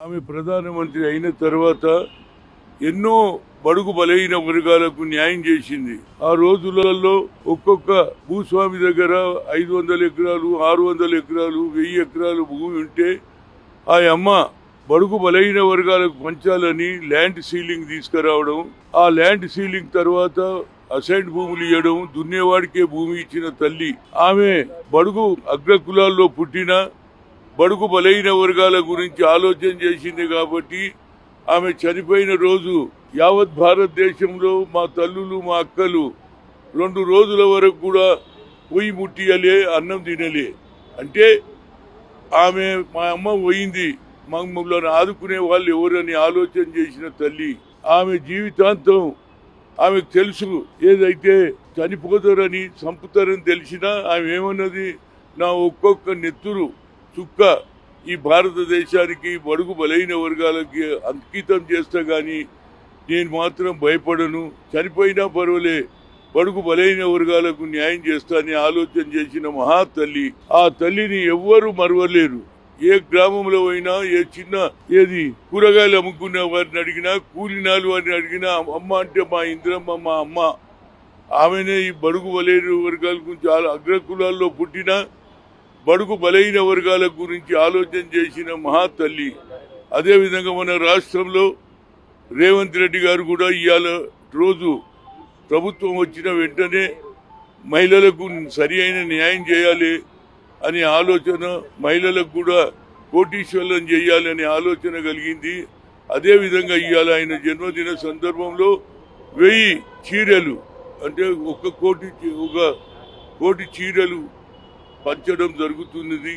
ఆమె ప్రధానమంత్రి అయిన తర్వాత ఎన్నో బడుగు బలైన వర్గాలకు న్యాయం చేసింది. ఆ రోజులలో ఒక్కొక్క భూస్వామి దగ్గర ఐదు వందల ఎకరాలు ఆరు వందల ఎకరాలు వెయ్యి ఎకరాలు భూమి ఉంటే ఆ అమ్మ బడుగు బలైన వర్గాలకు పంచాలని ల్యాండ్ సీలింగ్ తీసుకురావడం ఆ ల్యాండ్ సీలింగ్ తర్వాత అసైన్డ్ భూములు ఇవ్వడం దున్నేవాడికే భూమి ఇచ్చిన తల్లి. ఆమె బడుగు అగ్రకులాల్లో పుట్టిన బడుగు బలైన వర్గాల గురించి ఆలోచన చేసింది కాబట్టి ఆమె చనిపోయిన రోజు యావత్ భారతదేశంలో మా తల్లులు మా అక్కలు రెండు రోజుల వరకు కూడా పొయ్యి ముట్టియలే అన్నం తినలే. అంటే ఆమె మా అమ్మ పోయింది మమ్మల్ని ఆదుకునే వాళ్ళు ఎవరని ఆలోచన చేసిన తల్లి. ఆమె జీవితాంతం ఆమెకు తెలుసు ఏదైతే చనిపోతారని చంపుతారని తెలిసినా ఆమె ఏమన్నది? నా ఒక్కొక్క నెత్తురు చుక్క ఈ భారతదేశానికి బడుగు బలైన వర్గాలకి అంకితం చేస్తా కానీ నేను మాత్రం భయపడను. చనిపోయినా పర్వాలే బడుగు బలైన వర్గాలకు న్యాయం చేస్తానని ఆలోచన చేసిన మహా తల్లి ఆ తల్లిని ఎవ్వరూ మరవలేరు. ఏ గ్రామంలో అయినా ఏ చిన్న ఏది కూరగాయలు అమ్ముకునే వారిని అడిగినా కూలినాలు వారిని అడిగినా అమ్మ అంటే మా ఇంద్రమ్మ మా అమ్మ. ఆమెనే ఈ బడుగు బలైన వర్గాల గురించి చాలా అగ్రకులాల్లో పుట్టిన బడుగు బలైన వర్గాల గురించి ఆలోచన చేసిన మహా తల్లి అదేవిధంగా మన రాష్ట్రంలో రేవంత్ రెడ్డి గారు కూడా ఇవాళ రోజు ప్రభుత్వం వచ్చిన వెంటనే మహిళలకు సరి అయిన న్యాయం చేయాలి అనే ఆలోచన మహిళలకు కూడా కోటీశ్వరం చేయాలి అనే ఆలోచన కలిగింది. అదేవిధంగా ఇవాళ ఆయన జన్మదిన సందర్భంలో వెయ్యి చీరలు అంటే ఒక కోటి ఒక కోటి చీరలు పంచడం జరుగుతున్నది.